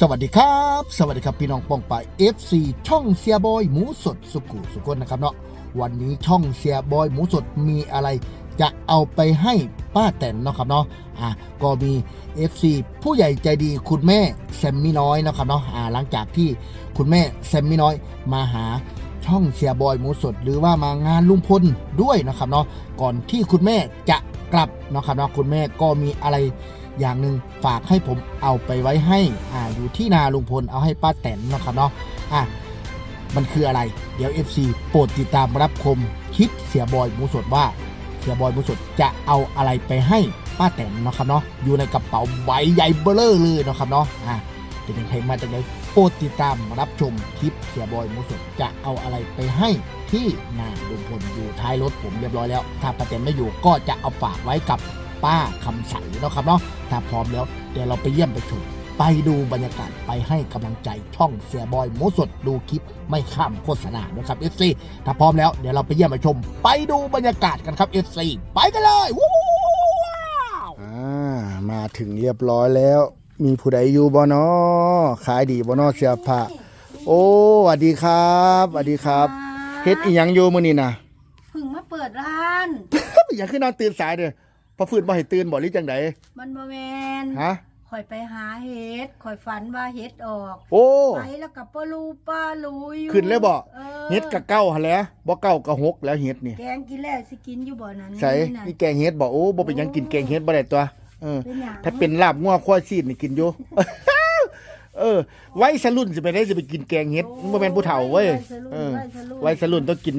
สวัสดีครับ สวัสดีครับพี่น้องปองปาย FC ช่องเสียบอยหมูสดสุกุสุกนนะครับเนาะวันนี้ช่องเสียบอยหมูสดมีอะไร จะเอาไปให้ป้าแตนเนาะครับเนาะอะก็มี FC ผู้ใหญ่ใจดีคุณแม่แซมมี่น้อยนะครับเนาะอ่าหลังจากที่คุณแม่แซมมี่น้อยมาหาช่องเสียบอยหมูสด หรือว่ามางานลุงพลด้วยนะครับเนาะก่อนที่คุณแม่จะกลับเนาะครับเนาะคุณแม่ก็มีอะไร อย่างหนึ่งฝากให้ผมเอาไปไว้ให้อ่าอยู่ที่นาลุงพลเอาให้ป้าแตนนะครับเนาะอะมันคืออะไร เดี๋ยว FC โปรดติดตามรับชมคลิปเสียบอยหมูสดว่า เสียบอยหมูสดจะเอาอะไรไปให้ป้าแตนนะครับเนาะอยู่ในกระเป๋าใบใหญ่เบ้อเร่อเลยนะครับเนาะอะจะเป็นใครมาจากไหนโปรดติดตามรับชมคลิปเสียบอยหมูสดจะเอาอะไรไปให้ที่นาลุงพลอยู่ท้ายรถผมเรียบร้อยแล้ว ถ้าป้าแตนไม่อยู่ก็จะเอาฝากไว้กับ ป้าคำใสเนาะครับเนาะถ้าพร้อมแล้วเดี๋ยวเราไปเยี่ยมไปชมไปดูบรรยากาศไปให้กำลังใจช่องเสียบอยหมูสดดูคลิปไม่ข้ามโฆษณานะครับ FC ถ้าพร้อมแล้วเดี๋ยวเราไปเยี่ยมไปชม ไปดูบรรยากาศกันครับ FC ไปกันเลยว้าวอ่ามาถึงเรียบร้อยแล้ว มีผู้ใดอยู่บ่เนาะขายดีบ่เนาะเสียผ้าโอ้สวัสดีครับสวัสดีครับเฮ็ดอีหยังอยู่มื้อนี้น่ะเพึ่งมาเปิดร้านอย่าขึ้นนอนตื่นสายเด้อ พอฟื้นบ่ให้ตื่นบ่หรือจังไดมันบ่แมนฮะข่อยไปหาเห็ดข่อยฝันว่าเห็ดออก โอ้ไปแล้วกับป้าลูป้าลูอยู่ขึ้นเลยบ่ออเฮ็ดกะเก้าหั่นแหล้วบ่เก้ากะหกแล้วเฮ็ดนี่แกงกินแล้วสิกินอยู่บ่นั้นใส่น่ะนี่แกงเฮ็ดบ่โอ้บ่เป็นหยังกินแกงเฮ็ดบ่ได้ตัวเออเป็นหยังถ้าเป็นลาบงัวควายซีดนี่กินอยู่เออ ไว้สรุ่นสิไปได้สิไปกินแกงเฮ็ดมันบ่แม่นผู้เฒ่าเว้ยเออไว้สรุ่นต้องกิน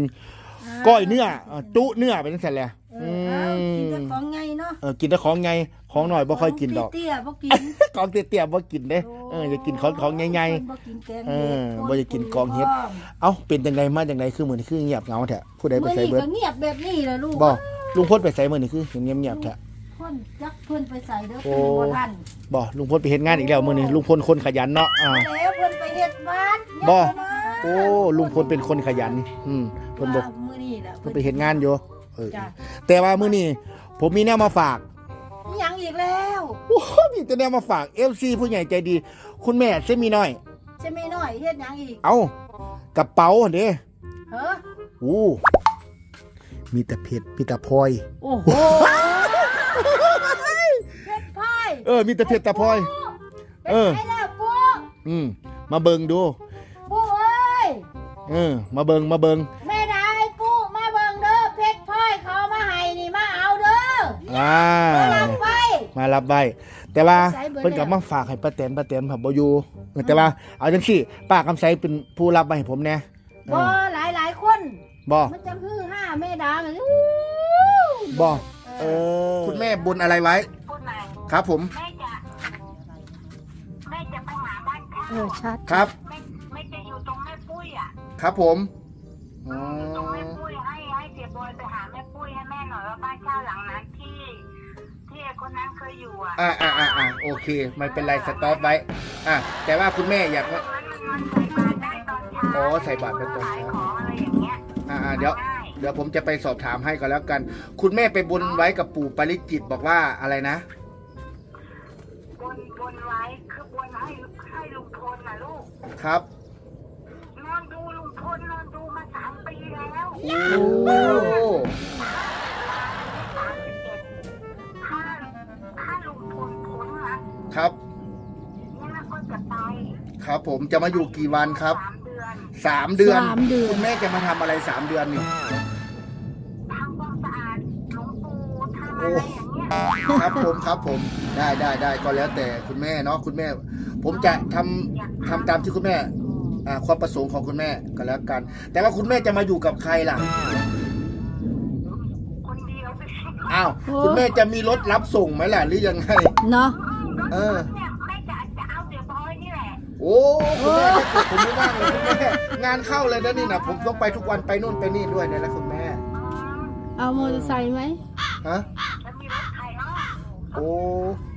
ก้อยเนื้อเออจุเนื้อไปจังซั่นแหละเออือเอา กินแต่มของไงเนาะเออกินแต่ของไงของหน่อยบ่ค่อยกินดอกเตี้ยๆบ่กินของเตี้ยๆบ่กินเด้เออจะกินของของใหญ่บ่กินแกงเอเห็ดอบ่จะกินกองเห็ดๆเอ้าเป็นจังไดมาจังไดคือมื้อนี้คือเงียบเหงาแท้ผู้ใดไปมื้อใส่นี้เบิดก็เงียบแบบนี้แหละลูกบ่ลุงพลไปใส่มื้อนี้คือเห็นเงียบๆแท้คนจักเพิ่นไปใส่เด้อโอ้เพิ่นบ่ทันบ่ลุงพลไปเฮ็ดงานอีกแล้วมื้อนี้ลุงพลคนขยันเนาะอ่าแล้วเพิ่นไปเฮ็ดบ้านบ่ยังมาโอ้ลุงพลเป็นคนขยัน อืมเพิ่นบอกว่ามื้อนี้แหละเพิ่นไปเฮ็ดงานอยู่ เออจ้ะ แต่ว่ามื้อนี้ผมมีแนวมาฝากมีหยังอีกแล้วโอ้มีแต่แนวมาฝาก FC ผู้ใหญ่ใจดี คุณแม่เซมีน้อย ใช่ไหมน้อยเฮ็ดหยังอีกเอ้ากระเป๋าหั่นเด้เฮ้อโอ้มีแต่เพชรมีแต่พลอย โอ้โหเพชรพายเออ มีแต่เพชรแต่พลอย เออ ไปแล้วปูอืมมาเบิงดู ปูเอ้ยเออ มาเบิงมาเบิง ออ่ามารับไปมารับไว้แต่ว่าใส่เบิดเพิ่นก็แล้วมาฝากให้ป้าแตนป้าแตนผับบอยู่แต่ว่าเอาจังซี่ป้าคำไสเป็นผู้รับไว้ให้ผมแน่เอบ่อหลายหลายๆคนบ่มันจะฮือห้าแม่ดามันบ่เออคุณแม่บนอะไรไว้พูดใหม่ครับผมแม่จะแม่จะไปหาบ้านข้าเออชัดครับแม่แม่จะอยู่ตรงแม่ปุ้ยอะครับผมอ๋ออยู่ตรงแม่ปุ้ยให้ให้เสียบอยไปหาแม่ปุ้ยให้แม่หน่อยว่าบ้านเช่าหลังนั้นที่ที่ไอ้ คนนั้นเคยอยู่อะอ่าอ่าอ่าอ่าโอเคไม่เป็นไรสต็อปไว้ อะแต่ว่าคุณแม่อยากว่า มันใส่บาตรได้ตอนเช้าอ๋อใส่บาตรได้ตอนเช้าขายของอะไรอย่างเงี้ยอ่าอ่าเดี๋ยวได้เดี๋ยวผมจะไปสอบถามให้ก็แล้วกัน คุณแม่ไปบนไว้กับปู่ปาริจิตบอกว่าอะไรนะ บนบนไว้คือบนให้ให้ลุงพลนะลูก ครับนอนดูลุงพลนอนดูมาสามปีแล้ว โอ้ ครับผมจะมาอยู่กี่วันครับสามเดือนสามเดือนสามเดือน คุณแม่จะมาทำอะไรสามเดือนนี่ ทำความสะอาดหลวงปู่ทำอะไรอย่างเงี้ยครับผมครับผมได้ได้ได้ก็แล้วแต่คุณแม่เนาะคุณแม่ ผมจะทำทำตามที่คุณแม่อ่าความประสงค์ของคุณแม่ก็แล้วกัน แต่ว่าคุณแม่จะมาอยู่กับใครล่ะคนเดียวไปอ้าวคุณแม่จะมีรถรับส่งไหมล่ะหรือยังไง เนาะเออ โอ้คุณแม่ผมไม่ว่างเลยคุณแม่งานเข้าเลยนะนี่นะผมต้องไปทุกวันไปนู่นไปนี่ด้วยเนี่ยนะคุณแม่เอามอเตอร์ไซค์ไหมฮะแล้วมีรถไถเนาะโอ้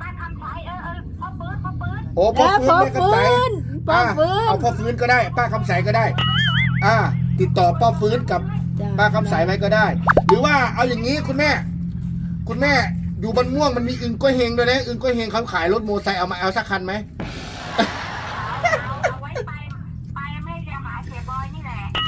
ป้าทำไถเออเออพ่อปืนพ่อปืนโอ้พ่อฟื้นแม่กำไสพ่ออะฟื้นเอาพ่อฟื้นก็ได้ ป้าคำใสก็ได้ อ่า ติดต่อป้าฟื้นกับจ้ะป้าคำใสไว้ก็ได้ หรือว่าเอาอย่างนี้คุณแม่ คุณแม่อยู่บนม่วงมันมีอึงก้อยเฮงด้วยนะอึงก้อยเฮงเขาขายรถโมอไซค์เอามาเอาสักคันไหม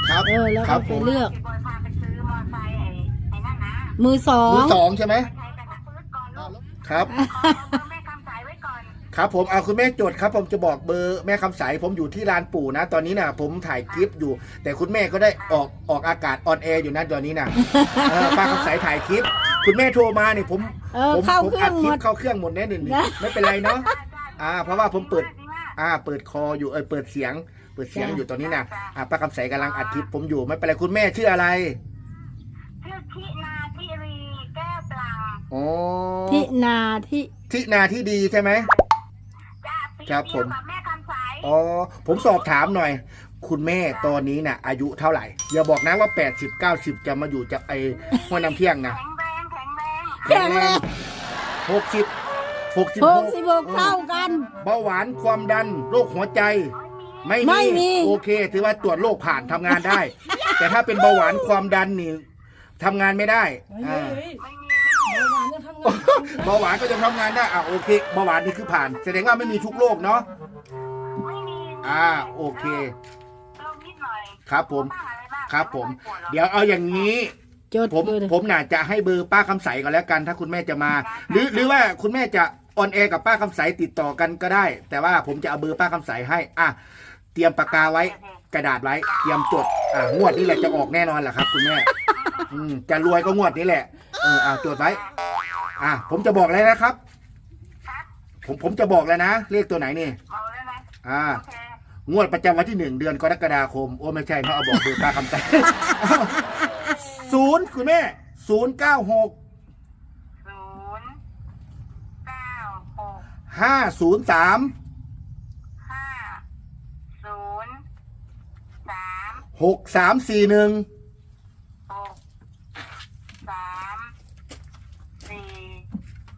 ครับ เออแล้วครัก็บ ไปผมเลือก พี่บอยพาไปซื้อมอไซค์ไอ้ไอ้นั่นนะมือสอมืองสองใช่ไหมใช้กันนะปื๊ดก่อนลูกครับขอเอาเบอร์แม่คำสายไว้ก่อนครับผมเอาคุณแม่จดครับ ผมจะบอกเบอร์แม่คำใสผมอยู่ที่ลานปู่นะ ตอนนี้นะผมถ่ายคลิปอยู่ แต่คุณแม่ก็ได้ออกออกอากาศออนแอร์อยู่นะตอนนี้นะเออป้าคำใสถ่ายคลิป คุณแม่โทรมาเนี่ยผมเออผมเข้าผมเครื่อัอดงคหลิมปด เข้าเครื่องหมดแน่หนึ่งนะ ไม่เป็นไรเนาะอ่า เพราะว่าผมเปิดดีมากอ่า เปิดคออยู่เออเปิดเสียง เปิดเสียงจ้ะอยู่ตอนนี้นะอ่าป้าคำใสกำลังอัดคลิปผมอยู่ไม่เป็นไรคุณแม่ชื่ออะไรชื่อทินาทิรีแก้วปลังอ๋อที่นาที่ทินาที่ดีใช่ไหมจ้าปีครับเดีผยวม กับแม่คำสายอ๋อผมสอบถามหน่อย คุณแม่ตอนนี้น่ะ อายุเท่าไหร่ อย่าบอกนะว่า 80 90 จะมาอยู่จากไอ้ห้วยน้ำเที่ยงนะแข็งแรงแข็งแรงแข็งแรงหกสิบหกสิบหกสิบหกเท่ากัน เบาหวานความดัน โรคหัวใจ ไม่ไม่มี โอเค ถือว่าตรวจโรคผ่านทำงานได้ แต่ถ้าเป็นเบาหวานความดันนี่ทำงานไม่ได้อ่าไม่มีไม่มีเบาหวานก็จะทำงานได้อะโอเคเบาหวานนี่คือผ่าน แสดงว่าไม่มีทุกโรคเนาะไม่มีอ่าโอเคโรคนิดหน่อยครับผม บ้างอะไรบ้างครับผมไปวหรอกเดี๋ยวเอาอย่างนี้ จดผมเลยผมน่าจะให้เบอร์ป้าคำใสก่อนแล้วกัน ถ้าคุณแม่จะมา หรือหรือว่าคุณแม่จะออนแอร์กับป้าคำใสติดต่อกันก็ได้ แต่ว่าผมจะเอาเบอร์ป้าคำใสให้อะ เตรียมปากกาไว้ กระดาษไว้ เตรียมจดอะงวดนี้แหละจะออกแน่นอนแหละครับ คุณแม่อืมจะรวยก็งวดนี้แหละเอออะจดไว้ อะผมจะบอกเลยนะครับครับ ผมผมจะบอกเลยนะเลขตัวไหนนี่เอาเลยไหมอ่า โอเคงวดประจำวันที่หนึ่งเดือนกรกฎาคม โอ้ไม่ใช่เขาเอาบอกเบอร์ป้าคำใสศูนย์คุณแม่ศูนย์เก้าหกศูนย์เก้าหกห้าศูนย์สาม ห้าศูนย์สาม หกสามสี่หนึ่งหกสามสี่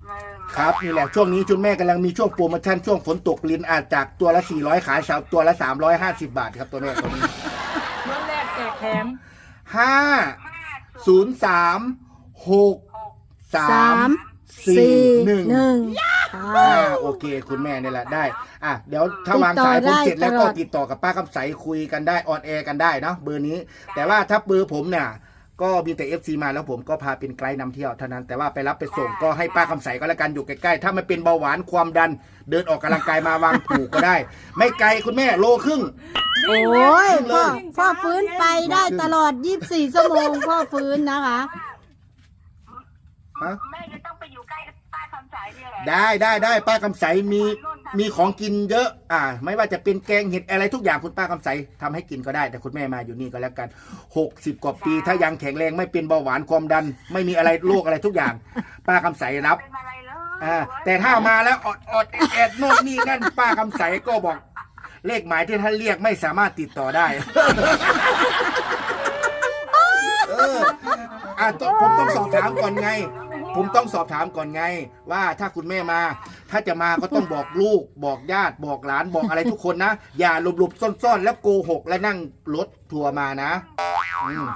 หนึ่งครับนี่แหละช่วงนี้คุณแม่กำลังมีช่วงโปรโมชั่นช่วงฝนตกลินอาจจากตัวละ400ขายสาวตัวละ350บาทครับตัวแรกตัวนี้รถแรกแจกแถมห้าห้าศูนย์สามหกหกสาสามมสี่สี่หนึ่ง หนึ่งอ่า โอเค คุณแม่นี่แหละได้อะเดี๋ยวถ้าวางสายผมเสร็จแล้วก็ติดต่อกับป้าคำใสคุยกันได้ออนแอร์กันได้เนาะเบอร์นี้ แต่ว่าถ้าเบอร์ผมเนี่ยก็มีแต่ FC มาแล้วผมก็พาเป็นไกด์นำเที่ยวเท่านั้นแต่ว่าไปรับไปส่งก็ให้ป้าคำใสก็แล้วกันอยู่ใกล้ๆ ถ้าไม่เป็นเบาหวานความดัน เดินออกกำลังกายมาวางผูกก็ได้ ไม่ไกลคุณแม่โลครึ่ง โอ้ยขึ้นเลยพ่อพ่อฟื้นไปได้ตลอด 24 ชั่วโมงพ่อฟื้นนะคะ ฮะ แม่จะต้อง ได้ได้ได้ป้าคำใสมีมีของกินเยอะ อ่า ไม่ว่าจะเป็นแกงเห็ดอะไรทุกอย่างคุณป้าคำใสทำให้กินก็ได้ แต่คุณแม่มาอยู่นี่ก็แล้วกัน60กว่าปี ถ้ายังแข็งแรงไม่เป็นเบาหวานความดัน ไม่มีอะไรโรคอะไรทุกอย่าง ป้าคำใสรับเป็นอะไรเลยอ่าแต่ถ้ามาแล้วอดอดแอดแอดโน่นนี่นั่นป้าคำใสก็บอก เลขหมายที่ท่านเรียกไม่สามารถติดต่อได้เอออะต้องผมต้องสอบถามก่อนไง ผมต้องสอบถามก่อนไง ว่าถ้าคุณแม่มา ถ้าจะมาก็ต้องบอกลูก บอกญาติบอกหลานบอกอะไรทุกคนนะ อย่าหลบๆซ่อนๆ แล้วโกหกและนั่งรถทัวร์มานะอืม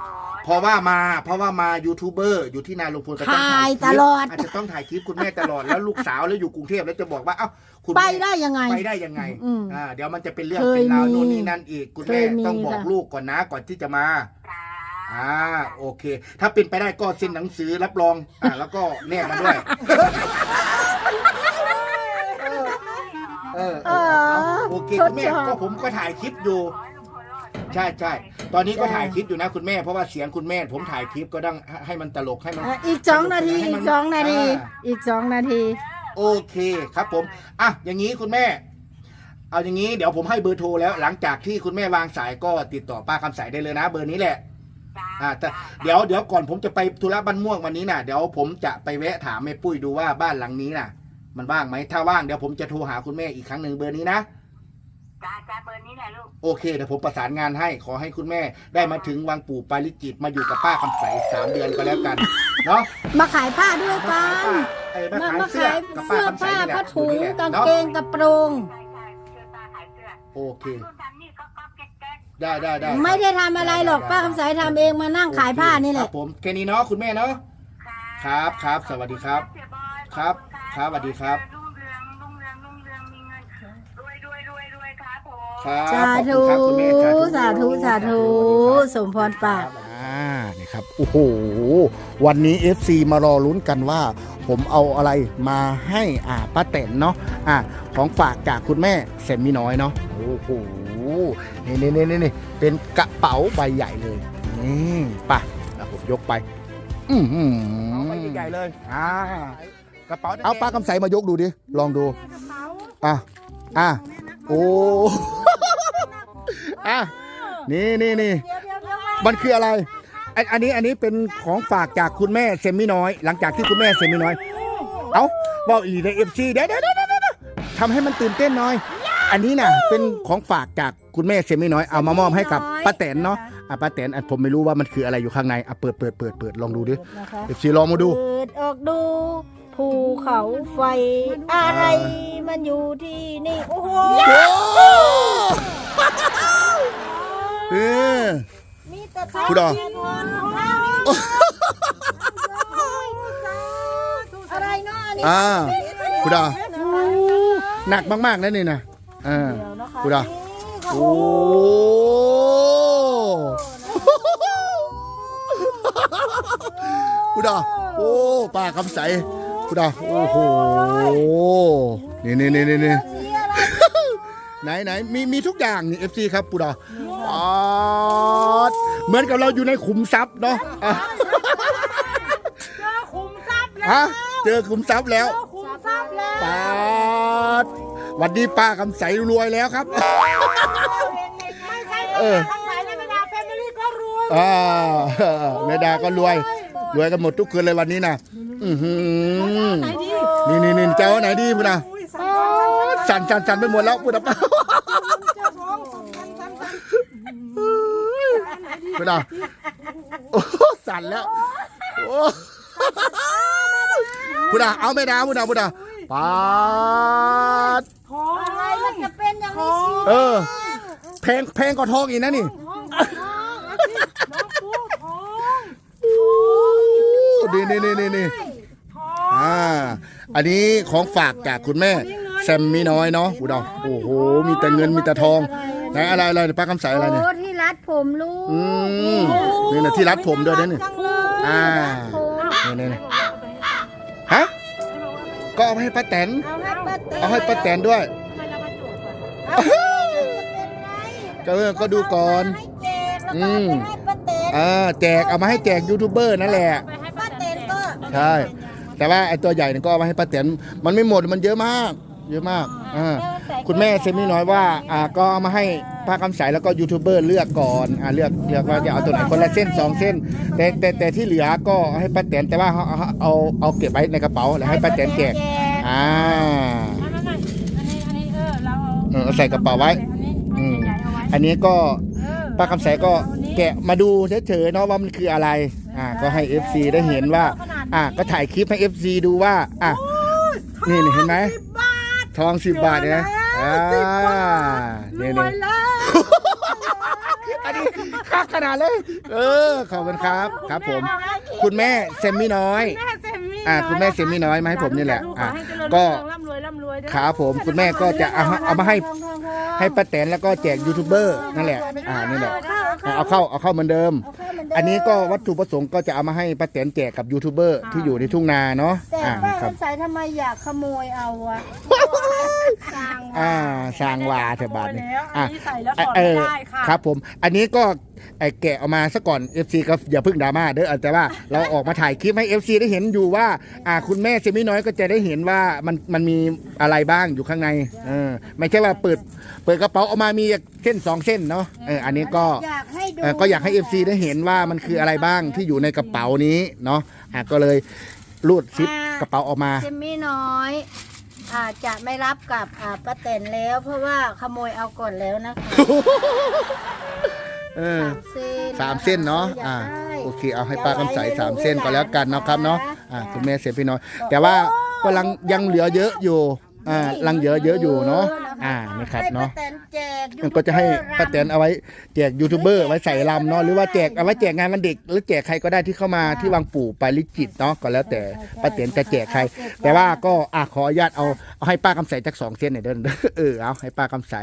เพราะว่ามาเพราะว่ามายูทูบเบอร์อยู่ที่นาลุงพลก็ต้องถ่ายคลิปถ่ายตลอด อาจจะต้องถ่ายคลิปคุณแม่ตลอดแล้วลูกสาวแล้วอยู่กรุงเทพแล้วจะบอกว่าเอ้าคุณไปแม่ ได้ยังไง ไปได้ยังไง อืมอ่า เดี๋ยวมันจะเป็นเรื่องเคยเป็นราวมีโน่นนี่นั่นอีก คุณเคแม่ยมีต้องบอกค่ะลูกก่อนนะ ก่อนที่จะมา จ้า อ่าโอเค ถ้าเป็นไปได้ก็เซ็นหนังสือรับรองอ่าแล้วก็แนบมาด้วย เออเออเอาโอเคคุณแม่ชดเชยก็ผมก็ถ่ายคลิปอยู่ขอให้ลุงพลรอดใช่ใช่ตอนนี้ก็ถ่ายคลิปอยู่นะคุณแม่เพราะว่าเสียงคุณแม่ ผมถ่ายคลิปก็ต้องให้มันตลกให้มัน อะอีกสองนาทีให้อีมักสองนาทีอ่อีกสองนาที โอเคครับผม อะ อย่างนี้คุณแม่ เอาอย่างนี้เดี๋ยวผมให้เบอร์โทรแล้ว หลังจากที่คุณแม่วางสายก็ติดต่อป้าคำสายได้เลยนะ เบอร์นี้แหละจ้า อ่าแต่เดี๋ยวเดี๋ยวก่อนผมจะไปธุระบ้านม่วงวันนี้นะเดี๋ยวผมจะไปแวะถามแม่ปุ้ยดูว่าบ้านหลังนี้น่ะ มันว่างไหมถ้าว่างเดี๋ยวผมจะโทรหาคุณแม่อีกครั้งหนึ่งเบอร์นี้นะจ้าจ้าเบอร์นี้แหละลูกโอเคเดี๋ยวผมประสานงานให้ขอให้คุณแม่ ได้มาถึงวังปู่ปาริจิตมาอยู่กับป้าคำใสสามเดือนก็แล้วกันเนาะมาขายผ้าด้วยมากัขายนผ้าเอ้ยมามาขายมาเสื้อขายกับป้าเสื้อคำใสผ้านี่แหละผ้าถุงอยู่นี่แหละกางเนาะเกงกระโปรง ใช่ใช่เสื้อตาขายเสื้อโอเคนู่น ได้ได้ได้ไม่ได้ทำอะไรหรอกป้าคำสายทำเองมานั่งขายผ้านี่แหคละรับผมแค่นี้เนาะคุณแม่เนาะครับครับสวัสดีครับเสียอยครับขอณครับสวัสดีครับรุ่งเรืองรุ่งเรืองรุ่งเรืองมีเงินรวยรวยรรวยรวยครับผมครับสาขอบธุคุณครับคุณแม่สาธุสาธุสมพรปากอ่านี่ครับโอ้โหวันนี้ FC มารอลุ้นกันว่า ผมเอาอะไรมาให้อ่าป้าแตนเนาะอ่าของฝากจากคุณแม่เซมมี่น้อยเนาะโอ้โห นี่นี่นี่นี่เป็นกระเป๋าใบใหญ่เลยนี่ไป่ะแล้วผมยกไป อือหือเอาไปใหญ่ๆเลยอ่ากระเป๋าเอาปลากำไสมายกดูดิลองดูอะอะโอ้อะนี่นี่นี่มันคืออะไรอันอันนี้อันนี้เป็นของฝากจากคุณแม่เซมมี่น้อย หลังจากที่คุณแม่เซมมี่น้อย เอ้าบอกอีในเอฟซีเดี๋ยวเดี๋ยวเดี๋ยวเดี๋ยวเดี๋ยวทำให้มันตื่นเต้นหน่อย อันนี้น่ะเป็นของฝากจากคุณแม่เซมมี่น้อยเอามามอบให้กับป้าแตนเนาะอะป้าแตนอันผมไม่รู้ว่ามันคืออะไรอยู่ข้างในอะเปิดเปิดเปิดเปิดลองดูดินะคะเอฟซีลองมาดู เปิดออกดู ภูเขาไฟ อะไรมันอยู่ที่นี่ โอ้โหโอ้เออ มีแต่คุณดอกอะไรเนาะอันนี้อ่า คุณดา หนักมากๆนะนี่นะ อ่าเดี๋ยวนะคะคุณดานี่โอ้คุณดาโอ้ป้าคำใสคุณดาโอ้โห นี่นี่นี่นี่นี่สีอะไรไหนไหนมีมีทุกอย่างนี่เอฟซีครับปูดาอ๋อเหมือนกับเราอยู่ในขุมทรัพย์เนาะอะเจอคุมทรัพย์แล้วฮะเจอขุมทรัพย์แล้วคุมทรัพย์แล้วปาด วันนี้ป้าคำใสรวยแล้วครับ ไม่ใช่เออทางสายในเวลาแฟมิลี่ก็รวยอ่าแม่ดาก็รวย รวยกันหมดทุกคืนเลยวันนี้นะอือหือนี่นี่นี่เจ้าไหนดีพูดนะสั่นสั่นสั่นไปหมดแล้วพูดนะป้าพูดนะโอ้สั่นแล้วโอ้พูดนะเอาแม่ดาพูดนะพูดนะปาด เออ แพงแพงกว่าทองอีกนะนี่นี่นี่นี่นี่นี่อ่า อันนี้ของฝากจากคุณแม่แซมมี่น้อยเนาะอุดรโอ้โห มีแต่เงินมีแต่ทองไหนอะไรอะไรป้าคำใสอะไรเนี่ย โอ้ที่รัดผมลูกอืมนี่นะที่รัดผมด้วยนะนี่อ่าผมนี่นี่นี่ฮะ ก็เอาให้ป้าแตน เอาให้ป้าแตนเอาให้ป้าแตนด้วยเอาให้จะเป็นไร ก็เออก็ดูก่อน ให้แจกแล้วอืก็มให้ป้าแตนอ่าแจกเอามาให้แจกยูทูบเบอร์นั่นแหละป้าแตนก็ใช่ แต่ว่าไอ้ตัวใหญ่เนี่ยก็เอามาให้ป้าแตนมันไม่หมดมันเยอะมาก เยอะมากอ่าคุณแม่เซมี่น้อยว่าอ่าก็เอามาให้ป้าคำใสแล้วก็ยูทูบเบอร์เลือกก่อนอ่าเลือกเลือกว่าจะเอาตัวไหนคนละเส้นสองเส้นแต่แต่แต่ที่เหลือก็ให้ป้าแตนแต่ว่าเอาเอาเอาเอาเก็บไว้ในกระเป๋าแล้วให้ป้าแตนแจกอ่า อันนั้นน่ะอันนี้อันนี้เออเราเอาเออเอาใส่กระเป๋าไว้ อันนี้อันใหญ่ๆเอาไว้ อันนี้ก็เออป้าคำใสก็แกะมาดูเฉยๆเนาะว่ามันคืออะไร อ่า ก็ให้ FC ได้เห็นว่า อ่า ก็ถ่ายคลิปให้ FC ดูว่า อะนี่นี่เห็นไหมทองสิบบาทเนี่ยนะอ่านี่นี่อันนี้คักขนาดเลย เออ ขอบคุณครับ ครับผม คุณแม่เซมมี่น้อยแม่เซมมี่อ่า คุณแม่เซมมี่น้อยมาให้ผมนี่แหละ อ่าขให้เจริญก็รุ่ง เรืองร่ำรวยร่ำรวยเด้อครับผมคุณแม่ก็จะเอาเอามาให้ให้ป้าแตนแล้วก็แจกยูทูบเบอร์นั่นแหละ อ่านี่แหละเอาเข้าเอาเข้าเหมือนเดิมอันนี้ก็วัตถุประสงค์ก็จะเอามาให้ป้าแตนแจกกับยูทูบเบอร์ที่อยู่ในทุ่งนาเนาะแต่อ่าป้าครับคำใสทำไมอยากขโมยเอาวะสร้างอ่าสร้างวาเถอะบาทนี้แล้วอัอะนนี้ใส่แล้วถอดเอไม่อได้ค่ะ ครับผม อันนี้ก็ ไอ้แกะออกมาซะก่อน FC ก็อย่าเพิ่งดราม่าเด้อแต่ว่าเราออกมาถ่ายคลิปให้ FC ได้เห็นอยู่ว่า อ่าคุณแม่เซมิน้อยก็จะได้เห็นว่ามันมันมีอะไรบ้างอยู่ข้างในเออไม่ใช่ว่าเปิดเปิดกระเป๋าออกมามีเส้นสองเส้นเนาะเอออันนี้ก็ อยากให้ดูเอ่อก็อยากให้ FC ได้เห็นว่ามันคืออะไรบ้างที่อยู่ในกระเป๋านี้เนาะอะก็เลยรูดซิปกระเป๋าออกมา เจมมี่น้อยอาจจะไม่รับกับอ่าป้าแตนแล้ว เพราะว่าขโมยเอาก่อนแล้วนะคะ เออสามเส้นสามเส้นเนาะอยกอ่าได้โอเค เอาให้ป้ากำใสสามเส้นก็แล้วกันเนาะครับเนาะ อ่า คุณแม่เสียพี่น้อย แต่ว่าก็ยังยังเหลือเยอะอยู่ อ่ายังเหลือเยอะอยู่เนาะอ่านะครับให้เนาะป้าแตนแจกมันก็จะให้ยูทูบเบอร์ป้าแตนเอาไว้แจกยูทูบเบอร์ไว้ใส่ลำเนาะหรือว่าแจกเอาไว้แจกงานวันเด็ก หรือแจกใครก็ได้ที่เข้ามาที่วังปู่ไปลิจิตเนาะก็แล้วแต่ป้าแตนจะแจกใคร แต่ว่าก็อะขออนุญาตเอาเอาให้ป้าคำใสจากสองเส้นหน่อยเดินเออเอาให้ป้าคำใส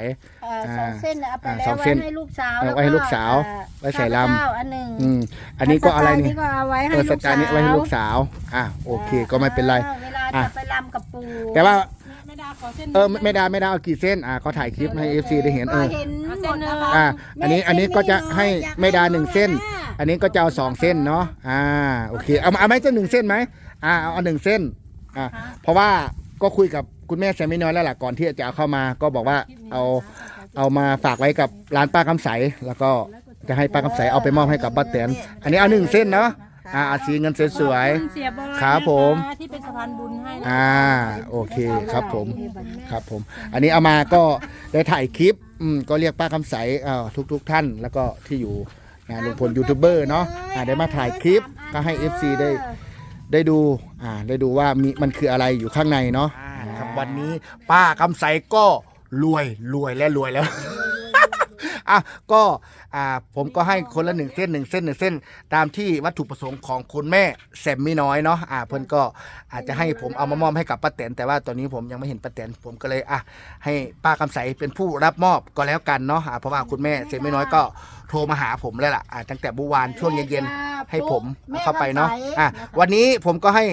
เอ่อสองเส้นเอาไปอ่าแล้วสองไว้เส้นให้ลูกสาวเอาแล้วไว้ให้ลูกสาวอ่ไว้ใส่ลำ ข้าวเจ้าอันหนึ่งอืมอันนี้ก็อะไรสตล์นี่ ก็เอาไว้ให้เออสลูกไตล์นี้ไว้ให้ลูกสาว อะโอเคก็ไม่เป็นไร เวลาอะ จะไปรำกับปู่แต่ว่า ไม่ได้ขอเส้นเออไม่ไม่ได้ไม่ได้เอากี่เส้นอะเขาถ่ายคลิปให้เอฟซีได้เห็นเอก็อเห็นหมดเอาเส้นหนึ่งนะคะอะอันนี้อันนี้ก็จะให้อยากไม่ดาหนึ่งเส้นรู้ะอันนี้ก็จะเอาสองเส้นเนาะอ่าโอเคเอามาเอาไหมจะหนึ่งเส้นไหมอ่าเอาเอาหนึ่งเส้นอ่าเพราะว่าก็คุยกับคุณแม่แซมมี่น้อยแล้วล่ะก่อนที่จะเอาเข้ามาก็บอกว่าเอาเอามาฝากไว้กับร้านป้าคำใสแล้วก็จะให้ป้าคำใสเอาไปมอบให้กับป้าแตนอันนี้เอาหนึ่งเส้นเนาะ อ่าเอาสีเงินสวย ขอบคุณเสียบอยครับผม นะคะที่เป็นสะพานบุญให้ๆนะอ่าโอเคครับผมครับผม อันนี้เอามาก็ได้ถ่ายคลิปอืมก็เรียกป้าคำใสเอ่อทุกๆท่านแล้วก็ที่อยู่งานลุงพลยูทูบเบอร์เนาะอ่าได้มาถ่ายคลิปก็ให้ FC ได้ได้ดูอ่าได้ดูว่ามีมันคืออะไรอยู่ข้างในเนาะครับวันนี้ป้าคำใสก็รวยรวยและรวยแล้ว อะก็ อ่าผมก็ให้คนละหนึ่งเส้นหนึ่งเส้นหนึ่งเส้น ตามที่วัตถุประสงค์ของคุณแม่แซมมี่น้อยเนาะอ่าเพิ่นก็อาจจะให้ผมเอามามอบให้กับป้าแตนแต่ว่าตอนนี้ผมยังไม่เห็นป้าแตนผมก็เลยอะให้ป้าคำใสเป็นผู้รับมอบก็แล้วกันเนาะอ่าเพราะว่าคุณแม่แซมมี่น้อยก็โทรมาหาผมแล้วล่ะอ่าตั้งแต่เมื่อวานช่วงเย็นๆให้ผมเอาเข้าไปเนาะอะวันนี้ผมก็ให้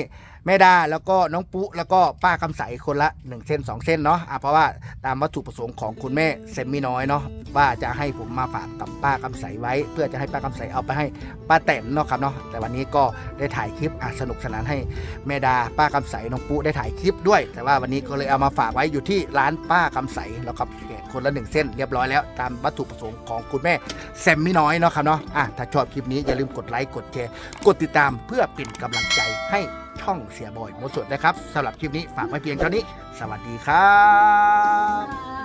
แม่ดาแล้วก็น้องปุ๊แล้วก็ป้าคำใสคนละ 1 เส้น 2 เส้นเนาะอะเพราะว่าตามวัตถุประสงค์ของคุณแม่เซมมี่น้อยเนาะว่าจะให้ผมมาฝากกับป้าคำใสไว้ เพื่อจะให้ป้าคำใสเอาไปให้ป้าแตนเนาะครับเนาะแต่วันนี้ก็ได้ถ่ายคลิปอะสนุกสนานให้แม่ดาป้าคำใสน้องปุ๊ได้ถ่ายคลิปด้วย แต่ว่าวันนี้ก็เลยเอามาฝากไว้อยู่ที่ร้านป้าคำใสแล้วก็แกะคนละหนึ่งเส้นเรียบร้อยแล้วตามวัตถุประสงค์ของคุณแม่แซมมี่น้อยเนาะครับเนาะอะถ้าชอบคลิปนี้อย่าลืมกดไลค์กดแชร์กดติดตามเพื่อเป็นกำลังใจให้ ช่องเสียบอยหมดสดนะครับสำหรับคลิปนี้ฝากไว้เพียงเท่านี้ สวัสดีครับ